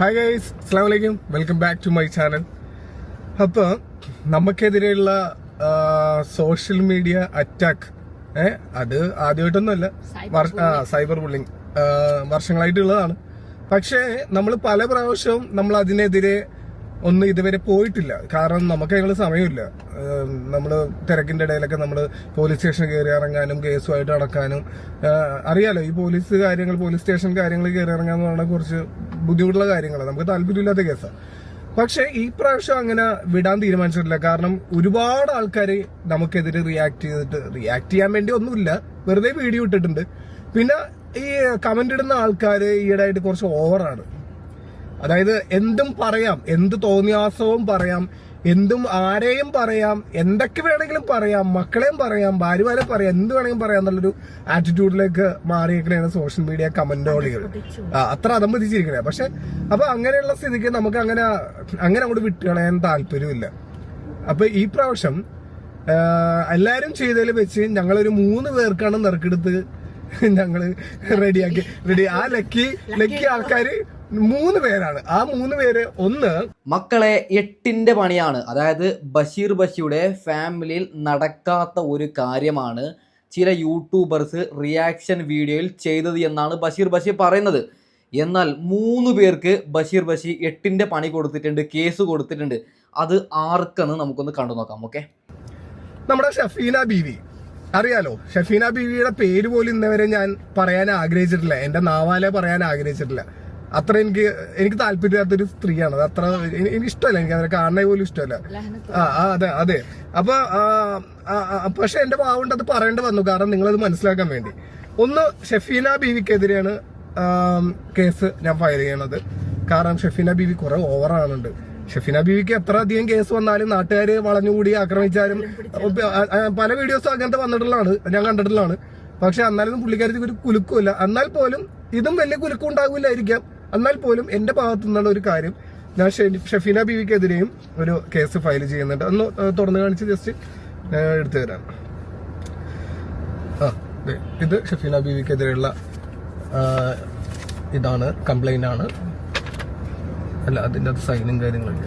Hi guys അസ്സാം വലൈക്കും welcome back to my channel അപ്പോൾ നമുക്കെതിരെയുള്ള സോഷ്യൽ മീഡിയ അറ്റാക്ക് ഏ അത് ആദ്യമായിട്ടൊന്നുമല്ല. Cyber bullying വർഷങ്ങളായിട്ടുള്ളതാണ്. പക്ഷേ നമ്മൾ പല പ്രാവശ്യവും നമ്മൾ അതിനെതിരെ ഒന്നും ഇതുവരെ പോയിട്ടില്ല. കാരണം നമുക്ക് അതിനുള്ള സമയമില്ല. നമ്മൾ തിരക്കിന്റെ ഇടയിലൊക്കെ നമ്മൾ പോലീസ് സ്റ്റേഷൻ കയറി ഇറങ്ങാനും കേസുമായിട്ട് നടക്കാനും അറിയാലോ ഈ പോലീസ് കാര്യങ്ങൾ പോലീസ് സ്റ്റേഷൻ കാര്യങ്ങൾ കയറി ഇറങ്ങാന്ന് പറഞ്ഞാൽ കുറച്ച് ബുദ്ധിമുട്ടുള്ള കാര്യങ്ങളാണ് നമുക്ക് താല്പര്യമില്ലാത്ത കേസാണ് പക്ഷെ ഈ പ്രാവശ്യം അങ്ങനെ വിടാൻ തീരുമാനിച്ചിട്ടില്ല. കാരണം ഒരുപാട് ആൾക്കാർ നമുക്കെതിരെ റിയാക്ട് ചെയ്തിട്ട് റിയാക്ട് ചെയ്യാൻ വേണ്ടി ഒന്നുമില്ല. വെറുതെ വീഡിയോ ഇട്ടിട്ടുണ്ട്. പിന്നെ ഈ കമന്റ് ഇടുന്ന ആൾക്കാർ ഈയിടെയായിട്ട് കുറച്ച് ഓവറാണ് അതായത് എന്തും പറയാം എന്ത് തോന്നിയാസവും പറയാം എന്തും ആരെയും പറയാം എന്തൊക്കെ വേണമെങ്കിലും പറയാം മക്കളെയും പറയാം ഭാര്യമാരെ പറയാം എന്ത് വേണമെങ്കിലും പറയാം എന്നുള്ളൊരു ആറ്റിറ്റ്യൂഡിലേക്ക് മാറിയേക്കണേണ് സോഷ്യൽ മീഡിയ കമന്റോളികൾ അത്ര അത്ര അതമ്പതിച്ചിരിക്കണേ പക്ഷെ അപ്പൊ അങ്ങനെയുള്ള സ്ഥിതിക്ക് നമുക്ക് അങ്ങനെ അങ്ങനെ അങ്ങോട്ട് വിട്ടുകളയാൻ താല്പര്യമില്ല. അപ്പൊ ഈ പ്രാവശ്യം എല്ലാരും ചെയ്തതിൽ വെച്ച് ഞങ്ങളൊരു മൂന്ന് പേർക്കാണ് നറുക്കെടുത്ത് ഞങ്ങൾ റെഡിയാക്കി. റെഡി. ആ ലക്കി ലക്കി ആൾക്കാര് മൂന്ന് പേരാണ്. ആ മൂന്ന് പേര് ഒന്ന് മക്കളെ എട്ടിന്റെ പണിയാണ്. അതായത് ബഷീർ ബഷിയുടെ ഫാമിലിയിൽ നടക്കാത്ത ഒരു കാര്യമാണ് ചില യൂട്യൂബേഴ്സ് റിയാക്ഷൻ വീഡിയോയിൽ ചെയ്തത് എന്നാണ് ബഷീർ ബഷി പറയുന്നത്. എന്നാൽ മൂന്ന് പേർക്ക് ബഷീർ ബഷി എട്ടിന്റെ പണി കൊടുത്തിട്ടുണ്ട് കേസ് കൊടുത്തിട്ടുണ്ട്. അത് ആർക്കെന്ന് നമുക്കൊന്ന് കണ്ടു നോക്കാം ഓക്കെ? നമ്മുടെ ഷഫീന ബീവി. അറിയാലോ ഷഫീന ബീവിയുടെ പേര് പോലും ഇന്നവരെ ഞാൻ പറയാൻ ആഗ്രഹിച്ചിട്ടില്ല. എന്റെ നാവാലെ പറയാൻ ആഗ്രഹിച്ചിട്ടില്ല. അത്ര എനിക്ക് എനിക്ക് താല്പര്യമില്ലാത്തൊരു സ്ത്രീയാണ്. അത് അത്ര എനി- എനിക്ക് ഇഷ്ടമല്ല. എനിക്ക് അവരെ കാണുന്ന പോലും ഇഷ്ടമല്ല. ആ അതെ അതെ. അപ്പൊ പക്ഷെ എന്റെ പാവുണ്ട് അത് പറയേണ്ടി വന്നു. കാരണം നിങ്ങളത് മനസ്സിലാക്കാൻ വേണ്ടി. ഒന്ന് ഷെഫീന ബീവിക്കെതിരെയാണ് കേസ് ഞാൻ ഫയൽ ചെയ്യണത് കാരണം ഷെഫീന ബീവി കുറെ ഓവറാണുണ്ട് ഷഫീന ബീവിക്ക് എത്ര അധികം കേസ് വന്നാലും നാട്ടുകാർ വളഞ്ഞുകൂടി ആക്രമിച്ചാലും പല വീഡിയോസും അങ്ങനത്തെ വന്നിട്ടുള്ളതാണ് ഞാൻ കണ്ടിട്ടുള്ളതാണ്. പക്ഷെ എന്നാലും പുള്ളിക്കാരി ഒരു കുലുക്കുമില്ല. എന്നാൽ പോലും ഇതും വലിയ കുലുക്കം ഉണ്ടാകില്ലായിരിക്കാം എന്നാൽ പോലും എന്റെ ഭാഗത്തു നിന്നുള്ള ഒരു കാര്യം ഞാൻ ഷെഫിന ബീവിക്കെതിരെയും ഒരു കേസ് ഫയൽ ചെയ്യുന്നുണ്ട്. ഒന്ന് തുറന്നു കാണിച്ച് ജസ്റ്റ് എടുത്തു തരാം. ആ ഇത് ഷെഫിന ബീവിക്കെതിരെയുള്ള ഇതാണ് കംപ്ലൈന്റ് ആണ് അല്ല അതിന്റെ അത് സൈനും കാര്യങ്ങളില്ല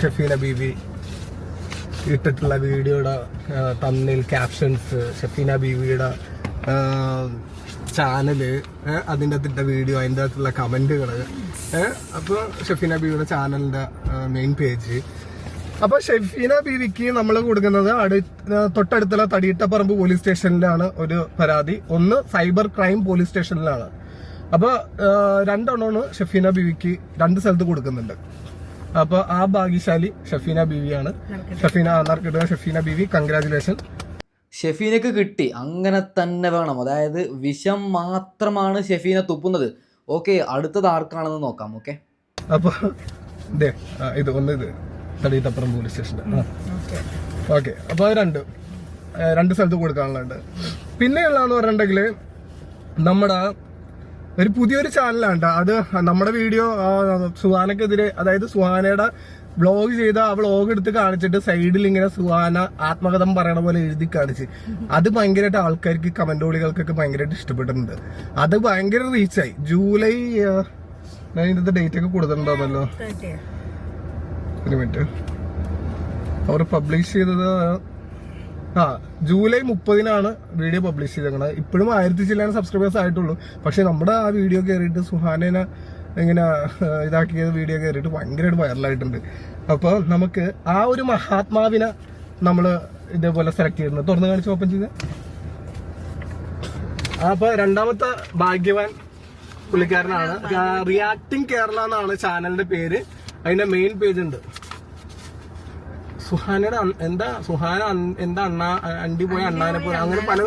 ഷഫീന ബീവി ഇട്ടിട്ടുള്ള വീഡിയോയുടെ തമ്മിൽ ക്യാപ്ഷൻസ് ഷഫീന ബീവിയുടെ ചാനൽ അതിന്റെ അകത്തിട്ട വീഡിയോ അതിന്റെ അകത്തുള്ള കമന്റുകൾ അപ്പോൾ ഷഫീന ബീവിയുടെ ചാനലിന്റെ മെയിൻ പേജ് അപ്പോൾ ഷെഫീന ബീവിക്ക് നമ്മൾ കൊടുക്കുന്നത് അടു തൊട്ടടുത്തുള്ള തടിയിട്ടപ്പറമ്പ് പോലീസ് സ്റ്റേഷനിലാണ് ഒരു പരാതി. ഒന്ന് സൈബർ ക്രൈം പോലീസ് സ്റ്റേഷനിലാണ്. അപ്പൊ ആ, രണ്ടെണ്ണമാണ് ഷെഫീന ബീവിക്ക് രണ്ട് സ്ഥലത്ത് കൊടുക്കുന്നുണ്ട്. അപ്പൊ ആ ഭാഗ്യശാലി ഷെഫീന ബീവിയാണ്. ഷെഫീന നറുക്കിടുക ഷെഫീന ബീവി കൺഗ്രാചുലേഷൻ ഷെഫീനക്ക് കിട്ടി. അങ്ങനെ തന്നെ വേണം. അതായത് വിഷം മാത്രമാണ് ഷെഫീന തുപ്പുന്നത്. ഓക്കെ അടുത്തത് ആർക്കാണെന്ന് നോക്കാം ഓക്കെ? അപ്പൊ ദേ ഇത് ഒന്ന് ഇത് തടിയിട്ടപ്പുറം പോലീസ് സ്റ്റേഷൻ ഓക്കെ. അപ്പൊ അത് രണ്ട്. രണ്ട് സ്ഥലത്ത് കൊടുക്കാനുള്ളത് പിന്നെയുള്ളതെന്ന് പറഞ്ഞിട്ടുണ്ടെങ്കിൽ നമ്മുടെ ഒരു പുതിയൊരു ചാനലാണ്. അത് നമ്മുടെ വീഡിയോ സുഹാനക്കെതിരെ അതായത് സുഹാനയുടെ വ്ളോഗ് ചെയ്ത ആ വ്ളോഗ് എടുത്ത് കാണിച്ചിട്ട് സൈഡിൽ ഇങ്ങനെ സുഹാന ആത്മകഥം പറയണ പോലെ എഴുതി കാണിച്ച്. അത് ഭയങ്കരമായിട്ട് ആൾക്കാർക്ക് കമന്റോളികൾക്കൊക്കെ ഭയങ്കരമായിട്ട് ഇഷ്ടപ്പെട്ടിട്ടുണ്ട്. അത് ഭയങ്കര റീച്ചായി ജൂലൈ ഞാൻ ഇതിന്റെ ഡേറ്റ് ഒക്കെ കൊടുത്തിട്ടുണ്ടോന്നല്ലോ ഒരു മിനിറ്റ് അവർ പബ്ലിഷ് ചെയ്തത് ആ ജൂലൈ മുപ്പതിനാണ് വീഡിയോ പബ്ലിഷ് ചെയ്തേക്കണത്. ഇപ്പോഴും ആയിരത്തി ചില്ലാണ് സബ്സ്ക്രൈബേഴ്സ് ആയിട്ടുള്ളൂ. പക്ഷെ നമ്മുടെ ആ വീഡിയോ കയറിയിട്ട് സുഹാനേനെ ഇങ്ങനെ ഇതാക്കിയത് ഇതാക്കിയ വീഡിയോ കയറിയിട്ട് ഭയങ്കരമായിട്ട് വൈറലായിട്ടുണ്ട് അപ്പോൾ നമുക്ക് ആ ഒരു മഹാത്മാവിനെ നമ്മൾ ഇതേപോലെ സെലക്ട് ചെയ്യുന്നത് തുറന്ന് കാണിച്ച് ഓപ്പൺ ചെയ്ത്. അപ്പൊ രണ്ടാമത്തെ ഭാഗ്യവാൻ പുള്ളിക്കാരനാണ്. റിയാക്ടിങ് കേരള എന്നാണ് ചാനലിന്റെ പേര്. അതിന്റെ മെയിൻ പേജ് ഉണ്ട്. സുഹാനയുടെ എന്താ? സുഹാന എന്താ അണ്ണ അണ്ടി പോയ അണ്ണാനെ പോയ അങ്ങനെ പല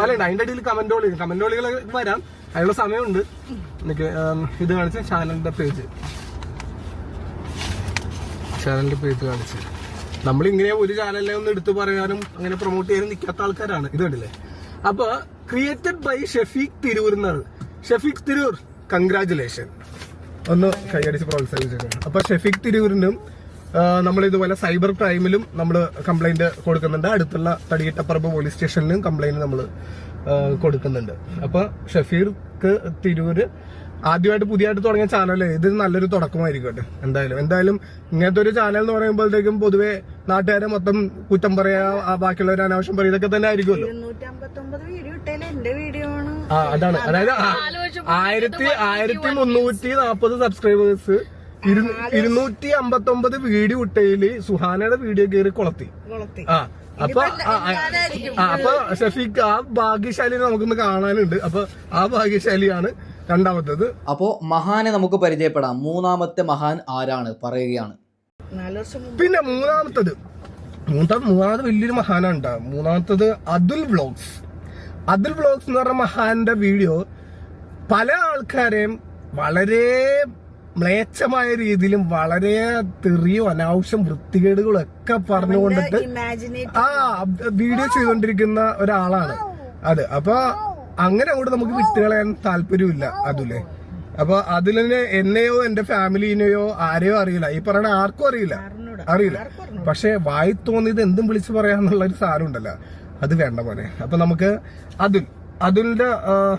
പല ഉണ്ട് അതിന്റെ ഇടയിൽ കമന്റോളി കമന്റോളികൾ വരാം. അതിനുള്ള സമയമുണ്ട്. എനിക്ക് ഇത് കാണിച്ച് ചാനലിന്റെ പേജ് ചാനലിന്റെ പേജ് കാണിച്ച്. നമ്മൾ ഇങ്ങനെ ഒരു ചാനലിനെ ഒന്ന് എടുത്തു പറയാനും അങ്ങനെ പ്രൊമോട്ട് ചെയ്യാനും നിൽക്കാത്ത ആൾക്കാരാണ്. ഇത് കണ്ടില്ലേ? അപ്പൊ ക്രിയേറ്റഡ് ബൈ ഷെഫീഖ് തിരൂർ എന്നാണ്. ഷെഫീഖ് തിരൂർ കൺഗ്രാചുലേഷൻ ഒന്ന് കൈയടിച്ച് പ്രോത്സാഹിപ്പിച്ചേക്കാം അപ്പൊ ഷെഫീഖ് തിരൂരിനും നമ്മൾ ഇതുപോലെ സൈബർ ക്രൈമിലും നമ്മൾ കംപ്ലൈന്റ് കൊടുക്കുന്നുണ്ട്. അടുത്തുള്ള തടിയിട്ടപ്പറമ്പ് പോലീസ് സ്റ്റേഷനിലും കംപ്ലൈന്റ് നമ്മൾ കൊടുക്കുന്നുണ്ട്. അപ്പൊ ഷഫീർക്ക് തിരൂര് ആദ്യമായിട്ട് പുതിയതായിട്ട് തുടങ്ങിയ ചാനലേ ഇത് നല്ലൊരു തുടക്കമായിരിക്കട്ടെ എന്തായാലും എന്തായാലും ഇങ്ങനത്തെ ഒരു ചാനൽ എന്ന് പറയുമ്പോഴത്തേക്കും പൊതുവെ നാട്ടുകാരെ മൊത്തം കുറ്റം പറയാ ബാക്കിയുള്ളവർ അനാവശ്യം പറയുക ഇതൊക്കെ തന്നെ ആയിരിക്കുമല്ലോ. ആ അതാണ്. അതായത് ആയിരത്തി ആയിരത്തി മുന്നൂറ്റി നാപ്പത് സബ്സ്ക്രൈബേഴ്സ് ഇരുന്നൂറ്റി അമ്പത്തി ഒമ്പത് വീഡിയോ ഇട്ടയിൽ സുഹാനയുടെ വീഡിയോ കയറി കൊളത്തി. കൊളത്തി. ആ അപ്പൊ അപ്പൊ ഷഫീഖ് ആ ഭാഗ്യശാലിനെ നമുക്കൊന്ന് കാണാനുണ്ട്. അപ്പൊ ആ ഭാഗ്യശാലിയാണ് രണ്ടാമത്തത്. അപ്പോ മഹാനെ നമുക്ക് പരിചയപ്പെടാം. മൂന്നാമത്തെ മഹാൻ ആരാണ്? പറയുകയാണ്. നാല് വർഷം മുമ്പ്. പിന്നെ മൂന്നാമത്തത്. മൂന്നാമത് മൂന്നാമത് വലിയൊരു മഹാനാണ് ട്ടോ. മൂന്നാമത്തത് അതുൽ വ്ളോഗ്സ് അതുൽ വ്ളോഗ്സ് എന്ന് പറഞ്ഞ മഹാന്റെ വീഡിയോ പല ആൾക്കാരെയും വളരെ മ്ലേച്ഛമായ രീതിയിലും വളരെ തെറിയോ അനാവശ്യം വൃത്തികേടുകളും ഒക്കെ പറഞ്ഞുകൊണ്ടിട്ട് ആ വീഡിയോ ചെയ്തുകൊണ്ടിരിക്കുന്ന ഒരാളാണ്. അത്. അപ്പൊ അങ്ങനെ അങ്ങോട്ട് നമുക്ക് വിട്ടുകളയാൻ താല്പര്യമില്ല അതിലെ. അപ്പൊ അതിൽ തന്നെ എന്നെയോ എന്റെ ഫാമിലിനെയോ ആരെയോ അറിയില്ല. ഈ പറയണ ആർക്കും അറിയില്ല. അറിയില്ല. പക്ഷെ വായി തോന്നിയത് എന്തും വിളിച്ചു പറയാന്നുള്ള ഒരു സാധനം ഉണ്ടല്ലോ. അത് വേണ്ട പോലെ അപ്പൊ നമുക്ക് അതുൽ അതുലിന്റെ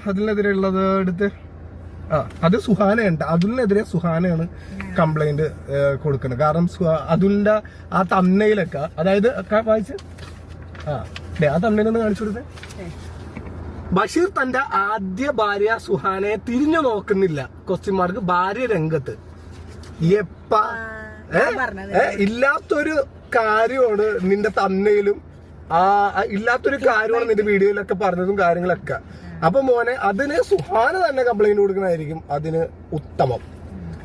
അതിനെതിരെയുള്ളത് എടുത്ത് അത് സുഹാനയുണ്ട്. അതുലിനെതിരെ സുഹാനയാണ് കംപ്ലൈന്റ് കൊടുക്കുന്നത്. കാരണം അതുലിന്റെ ആ തന്നയിലൊക്കെ അതായത് വായിച്ച്? ആ ആ തന്നയിലൊന്ന് കാണിച്ചു കൊടുത്തേ. ബഷീർ തന്റെ ആദ്യ ഭാര്യ സുഹാനയെ തിരിഞ്ഞു നോക്കുന്നില്ല. ക്വസ്റ്റ്യൻ മാർക്ക് ഭാര്യ രംഗത്ത്. എപ്പ? ഇല്ലാത്തൊരു കാര്യമാണ് നിന്റെ തന്നയിലും ആ, ഇല്ലാത്തൊരു കാര്യമാണ് നിന്റെ വീഡിയോയിലൊക്കെ പറഞ്ഞതും കാര്യങ്ങളൊക്കെ. അപ്പൊ മോനെ അതിന് സുഹാന തന്നെ കംപ്ലൈന്റ് കൊടുക്കണമായിരിക്കും അതിന് ഉത്തമം.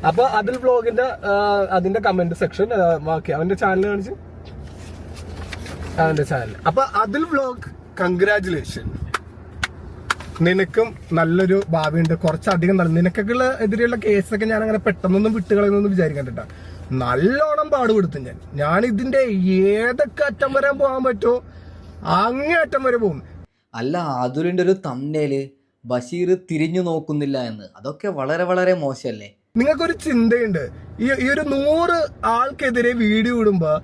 അപ്പൊ അതിൽ ബ്ലോഗിന്റെ അതിന്റെ കമന്റ് സെക്ഷൻ ബാക്കി അവന്റെ ചാനൽ കാണിച്ച്? അവന്റെ ചാനൽ അപ്പൊ അതിൽ ബ്ലോഗ് കൺഗ്രാചുലേഷൻ നിനക്കും നല്ലൊരു ഭാവി ഭാവിയുണ്ട്. കുറച്ചധികം നല്ല നിനക്കൊക്കെയുള്ള എതിരെയുള്ള കേസൊക്കെ ഞാൻ അങ്ങനെ പെട്ടെന്നൊന്നും വിട്ടുകളയൊന്നും വിചാരിക്കണ്ട നല്ലോണം പാടുപെടുത്തു ഞാൻ. ഞാൻ ഇതിന്റെ ഏതൊക്കെ അറ്റം വരെ പോകാൻ പറ്റുമോ അങ്ങേ അറ്റം വരെ പോകും. അല്ല അതുലിന്റെ ഒരു തമ്മനയിൽ ബഷീർ തിരിഞ്ഞു നോക്കുന്നില്ല എന്ന്. അതൊക്കെ വളരെ വളരെ മോശമല്ലേ? നിങ്ങൾക്കൊരു ചിന്തയുണ്ട്. ഈ ഈ ഒരു നൂറ് ആൾക്കെതിരെ വീഡിയോ ഇടുമ്പോ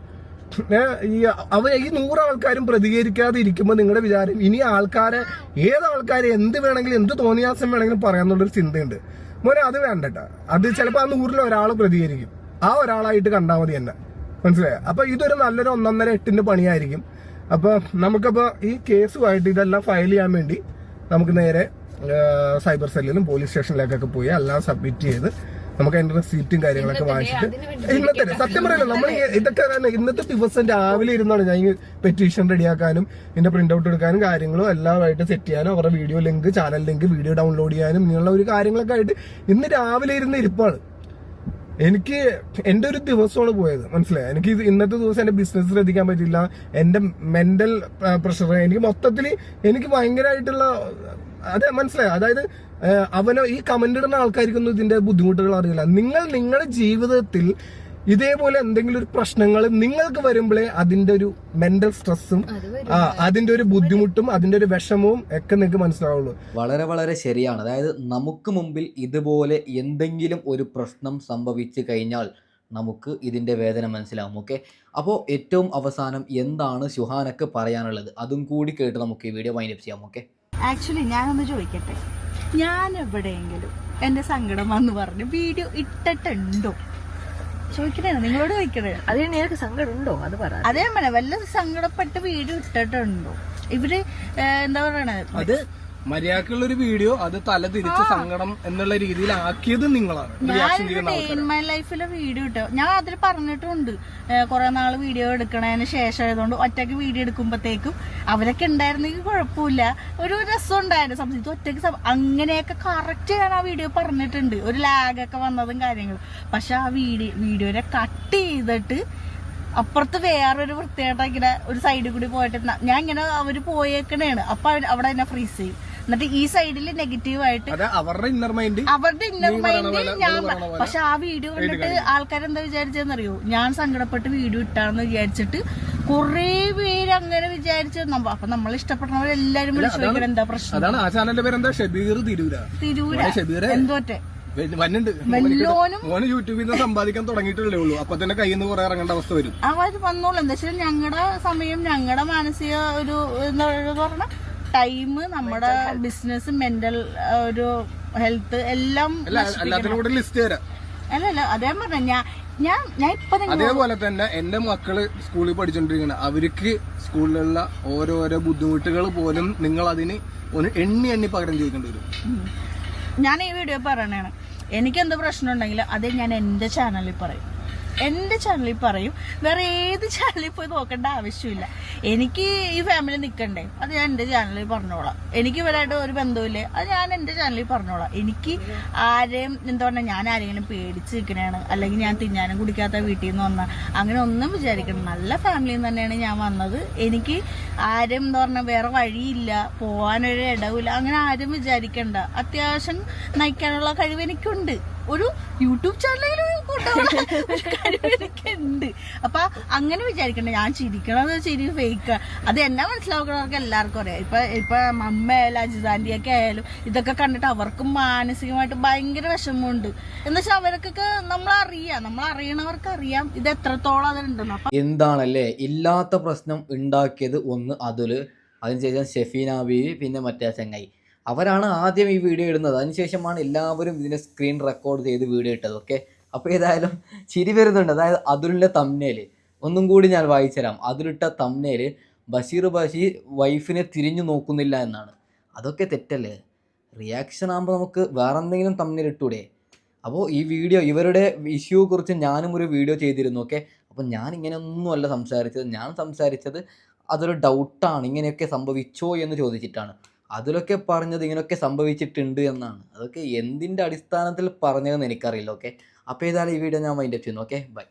ഏ, ഈ അവ ഈ നൂറ് ആൾക്കാരും പ്രതികരിക്കാതെ ഇരിക്കുമ്പോൾ നിങ്ങളുടെ വിചാരം ഇനി ആൾക്കാരെ ഏത് ആൾക്കാരെ എന്ത് വേണമെങ്കിലും എന്ത് തോന്നിയാസം വേണമെങ്കിലും പറയാന്നുള്ളൊരു ചിന്തയുണ്ട്. മോനെ അത് വേണ്ടട്ട. അത് ചിലപ്പോ ആ നൂറിൽ ഒരാൾ പ്രതികരിക്കും. ആ ഒരാളായിട്ട് കണ്ടാൽ മതി എന്നെ. മനസ്സിലായോ? അപ്പൊ ഇതൊരു നല്ലൊരു ഒന്നൊന്നര എട്ടിന്റെ പണിയായിരിക്കും. അപ്പൊ നമുക്കപ്പോ ഈ കേസുമായിട്ട് ഇതെല്ലാം ഫയൽ ചെയ്യാൻ വേണ്ടി നമുക്ക് നേരെ സൈബർ സെല്ലിലും പോലീസ് സ്റ്റേഷനിലേക്കൊക്കെ പോയി എല്ലാം സബ്മിറ്റ് ചെയ്ത് നമുക്ക് അതിന്റെ റെസീപ്റ്റും കാര്യങ്ങളൊക്കെ വാങ്ങിച്ചിട്ട് ഇന്നത്തെ സത്യം പറയല്ലോ നമ്മൾ ഇതൊക്കെ തന്നെ ഇന്നത്തെ ദിവസം രാവിലെ ഇരുന്നാണ് ഞാൻ ഈ പെറ്റീഷൻ റെഡിയാക്കാനും ഇതിന്റെ പ്രിന്റ് ഔട്ട് എടുക്കാനും കാര്യങ്ങളും എല്ലാമായിട്ട് സെറ്റ് ചെയ്യാനും അവരുടെ video link channel link video download ചെയ്യാനും ഇങ്ങനെയുള്ള ഒരു കാര്യങ്ങളൊക്കെ ആയിട്ട് ഇന്ന് രാവിലെ ഇരുന്ന് ഇരിപ്പാണ്. എനിക്ക് എന്റെ ഒരു ദിവസമാണ് പോയത്. മനസ്സിലായി? എനിക്ക് ഇന്നത്തെ ദിവസം എന്റെ ബിസിനസ് ശ്രദ്ധിക്കാൻ പറ്റില്ല. എന്റെ മെന്റൽ പ്രഷർ എനിക്ക് മൊത്തത്തിൽ എനിക്ക് ഭയങ്കരമായിട്ടുള്ള അതെ മനസ്സിലായി? അതായത് അവനോ ഈ കമന്റ് ഇടുന്ന ആൾക്കാർക്കൊന്നും ഇതിന്റെ ബുദ്ധിമുട്ടുകൾ അറിയില്ല. നിങ്ങൾ നിങ്ങളുടെ ജീവിതത്തിൽ ഇതേപോലെ എന്തെങ്കിലും ഒരു പ്രശ്നങ്ങൾ നിങ്ങൾക്ക് വരുമ്പോഴേ അതിന്റെ ഒരു മെന്റൽ സ്ട്രെസ്സും ആ അതിന്റെ ഒരു ബുദ്ധിമുട്ടും അതിന്റെ ഒരു വിഷമവും ഒക്കെ നിങ്ങൾക്ക് മനസ്സിലാവുള്ളൂ. വളരെ വളരെ ശരിയാണ്. അതായത് നമുക്ക് മുമ്പിൽ ഇതുപോലെ എന്തെങ്കിലും ഒരു പ്രശ്നം സംഭവിച്ചു കഴിഞ്ഞാൽ നമുക്ക് ഇതിന്റെ വേദന മനസ്സിലാവും ഓക്കെ അപ്പോൾ ഏറ്റവും അവസാനം എന്താണ് സുഹാനക്ക് പറയാനുള്ളത്? അതും കൂടി കേട്ട് നമുക്ക് ഈ വീഡിയോ വൈൻഡപ്പ് ചെയ്യാം ഓക്കെ ആക്ച്വലി ഞാനൊന്ന് ചോദിക്കട്ടെ? ഞാൻ എവിടെയെങ്കിലും എന്റെ സങ്കടം വന്ന് പറഞ്ഞു വീഡിയോ ഇട്ടിട്ടുണ്ടോ? ചോദിക്കണേ നിങ്ങളോട് ചോദിക്കണേ അതിന് നിനക്ക് സങ്കടം ഉണ്ടോ അത് പറ. അതേ മനെ വല്ല സങ്കടപ്പെട്ട് വീട് ഇട്ടിട്ടുണ്ടോ? ഇവർ എന്താ പറയണേ? അത് മര്യാദക്കുള്ള ഒരു വീഡിയോ അത് തല തിരിച്ച് സങ്കടം എന്നുള്ള രീതിയിൽ ആക്കിയത് നിങ്ങളാണ് മൈ ലൈഫിലെ വീഡിയോ ഇട്ടോ. ഞാൻ അതിൽ പറഞ്ഞിട്ടുണ്ട്. കുറെ നാൾ വീഡിയോ എടുക്കണതിന് ശേഷം ആയതുകൊണ്ട് ഒറ്റയ്ക്ക് വീഡിയോ എടുക്കുമ്പോഴത്തേക്കും അവരൊക്കെ ഉണ്ടായിരുന്നെങ്കിൽ കുഴപ്പമില്ല. ഒരു രസം ഉണ്ടായിരുന്നു സംബന്ധിച്ച് ഒറ്റയ്ക്ക് അങ്ങനെയൊക്കെ കറക്റ്റ് ഞാൻ ആ വീഡിയോ പറഞ്ഞിട്ടുണ്ട്. ഒരു ലാഗൊക്കെ വന്നതും കാര്യങ്ങളും. പക്ഷെ ആ വീഡിയോ വീഡിയോനെ കട്ട് ചെയ്തിട്ട് അപ്പുറത്ത് വേറൊരു വൃത്തിയായിട്ട് ഇങ്ങനെ ഒരു സൈഡിൽ കൂടി പോയിട്ട് ഞാൻ ഇങ്ങനെ അവർ പോയേക്കണേണ്. അപ്പൊ അവിടെ എന്നെ ഫ്രീസ് ചെയ്യും. എന്നിട്ട് ഈ സൈഡിൽ നെഗറ്റീവ് ആയിട്ട് അവരുടെ ഇന്നർ മൈൻഡ് അവരുടെ ഇന്നർ മൈൻഡ് ഞാൻ പക്ഷെ ആ വീഡിയോ കണ്ടിട്ട് ആൾക്കാരെന്താ വിചാരിച്ചെന്നറിയോ ഞാൻ സങ്കടപ്പെട്ട് വീഡിയോ ഇട്ടാന്ന് വിചാരിച്ചിട്ട് കൊറേ പേര് അങ്ങനെ വിചാരിച്ചു. അപ്പൊ നമ്മൾ ഇഷ്ടപ്പെട്ടവരെല്ലാരും വിളിച്ചു ചോദിക്കണം എന്താ പ്രശ്നം? അതാണ് ആ ചാനലിന്റെ പേരെന്താ? ഷബീർ തിരൂര. തിരൂര. എന്തോറ്റെ വല്ലോനും യൂട്യൂബിൽ നിന്ന് സമ്പാദിക്കാൻ തുടങ്ങിയിട്ടല്ലേ ഉള്ളൂ. അപ്പൊ തന്നെ കയ്യിൽ നിന്ന് കുറെ ഇറങ്ങേണ്ട അവസ്ഥ വരും. അവർ വന്നോളൂ. എന്താ വെച്ചാൽ ഞങ്ങളുടെ സമയം ഞങ്ങളുടെ മാനസിക ഒരു എന്താ പറഞ്ഞ ടൈം നമ്മുടെ ബിസിനസ് മെന്റൽ ഒരു ഹെൽത്ത് എല്ലാം ലിസ്റ്റ് തരാം. അല്ല അല്ല അതേ പറഞ്ഞ ഞാൻ ഞാൻ ഞാൻ ഇപ്പൊ അതേപോലെ തന്നെ എന്റെ മക്കൾ സ്കൂളിൽ പഠിച്ചോണ്ടിരിക്കണ. അവർക്ക് സ്കൂളിലുള്ള ഓരോരോ ബുദ്ധിമുട്ടുകൾ പോലും നിങ്ങൾ അതിന് ഒന്ന് എണ്ണി എണ്ണി പകരം ചോദിക്കേണ്ടി വരും. ഞാൻ ഈ വീഡിയോ പറയണേ എനിക്ക് എന്ത് പ്രശ്നം ഉണ്ടെങ്കിലും അത് ഞാൻ എന്റെ ചാനലിൽ പറയും. എന്റെ ചാനലിൽ പറയും. വേറെ ഏത് ചാനലിൽ പോയി നോക്കേണ്ട ആവശ്യമില്ല. എനിക്ക് ഈ ഫാമിലി നിൽക്കണ്ടേ അത് ഞാൻ എന്റെ ചാനലിൽ പറഞ്ഞോളാം. എനിക്ക് ഇവരായിട്ട് ഒരു ബന്ധവുമില്ലേ? അത് ഞാൻ എന്റെ ചാനലിൽ പറഞ്ഞോളാം. എനിക്ക് ആരെയും എന്താ പറഞ്ഞാൽ ഞാൻ ആരെങ്കിലും പേടിച്ച് നിൽക്കണതാണ് അല്ലെങ്കിൽ ഞാൻ തിന്നാനും കുടിക്കാത്ത വീട്ടിൽ നിന്ന് വന്ന അങ്ങനെ ഒന്നും വിചാരിക്കണം നല്ല ഫാമിലിയിൽ നിന്ന് തന്നെയാണ് ഞാൻ വന്നത്. എനിക്ക് ആരും എന്താ പറഞ്ഞാൽ വേറെ വഴിയില്ല പോകാനൊരു ഇടവില്ല അങ്ങനെ ആരും വിചാരിക്കണ്ട. അത്യാവശ്യം നയിക്കാനുള്ള കഴിവ് എനിക്കുണ്ട്. ഒരു യൂട്യൂബ് ചാനലിൽ കഴിവ് അപ്പൊ അങ്ങനെ വിചാരിക്കണ്ട. ഞാൻ ചിരിക്കണത് ചിരി ഫേക്ക് അത് എന്നെ മനസ്സിലാക്കുന്നവർക്ക് എല്ലാവർക്കും അറിയാം. ഇപ്പൊ ഇപ്പൊ മമ്മ ആയാലും അജിതാന്റി ഒക്കെ ആയാലും ഇതൊക്കെ കണ്ടിട്ട് അവർക്കും മാനസികമായിട്ട് ഭയങ്കര വിഷമമുണ്ട്. എന്ന് വെച്ചാൽ അവർക്കൊക്കെ നമ്മളറിയാം. നമ്മൾ അറിയണവർക്ക് അറിയാം. ഇത് എത്രത്തോളം അതുണ്ടെന്ന് അപ്പൊ എന്താണല്ലേ? ഇല്ലാത്ത പ്രശ്നം ഉണ്ടാക്കിയത് ഒന്ന് അതുൽ അതിനുശേഷം ഷെഫീന ബീവി പിന്നെ മറ്റേ ചങ്ങായി. അവരാണ് ആദ്യം ഈ വീഡിയോ ഇടുന്നത്. അതിനുശേഷമാണ് എല്ലാവരും ഇതിനെ സ്ക്രീൻ റെക്കോർഡ് ചെയ്ത് വീഡിയോ ഇട്ടത്. ഓക്കെ അപ്പോൾ ഏതായാലും ചിരി വരുന്നുണ്ട്. അതായത് അതിലുള്ള തമ്നേൽ ഒന്നും കൂടി ഞാൻ വായിച്ചുതരാം അതിലിട്ട തമ്നേൽ ബഷീർ ബഷീർ വൈഫിനെ തിരിഞ്ഞു നോക്കുന്നില്ല എന്നാണ്. അതൊക്കെ തെറ്റല്ലേ? റിയാക്ഷൻ ആകുമ്പോൾ നമുക്ക് വേറെ എന്തെങ്കിലും തമ്മിൽ ഇട്ടൂടെ? അപ്പോൾ ഈ വീഡിയോ ഇവരുടെ ഇഷ്യൂ കുറിച്ച് ഞാനും ഒരു വീഡിയോ ചെയ്തിരുന്നു ഓക്കെ അപ്പോൾ ഞാൻ ഇങ്ങനെയൊന്നുമല്ല സംസാരിച്ചത്. ഞാൻ സംസാരിച്ചത് അതൊരു ഡൗട്ടാണ് ഇങ്ങനെയൊക്കെ സംഭവിച്ചോ എന്ന് ചോദിച്ചിട്ടാണ്. അതിലൊക്കെ പറഞ്ഞത് ഇങ്ങനെയൊക്കെ സംഭവിച്ചിട്ടുണ്ട് എന്നാണ്. അതൊക്കെ എന്തിന്റെ അടിസ്ഥാനത്തിൽ പറഞ്ഞതെന്ന് എനിക്കറിയില്ല ഓക്കെ അപ്പോൾ ഏതായാലും ഈ വീഡിയോ ഞാൻ മൈൻഡ് ചെയ്യുന്നു. Okay by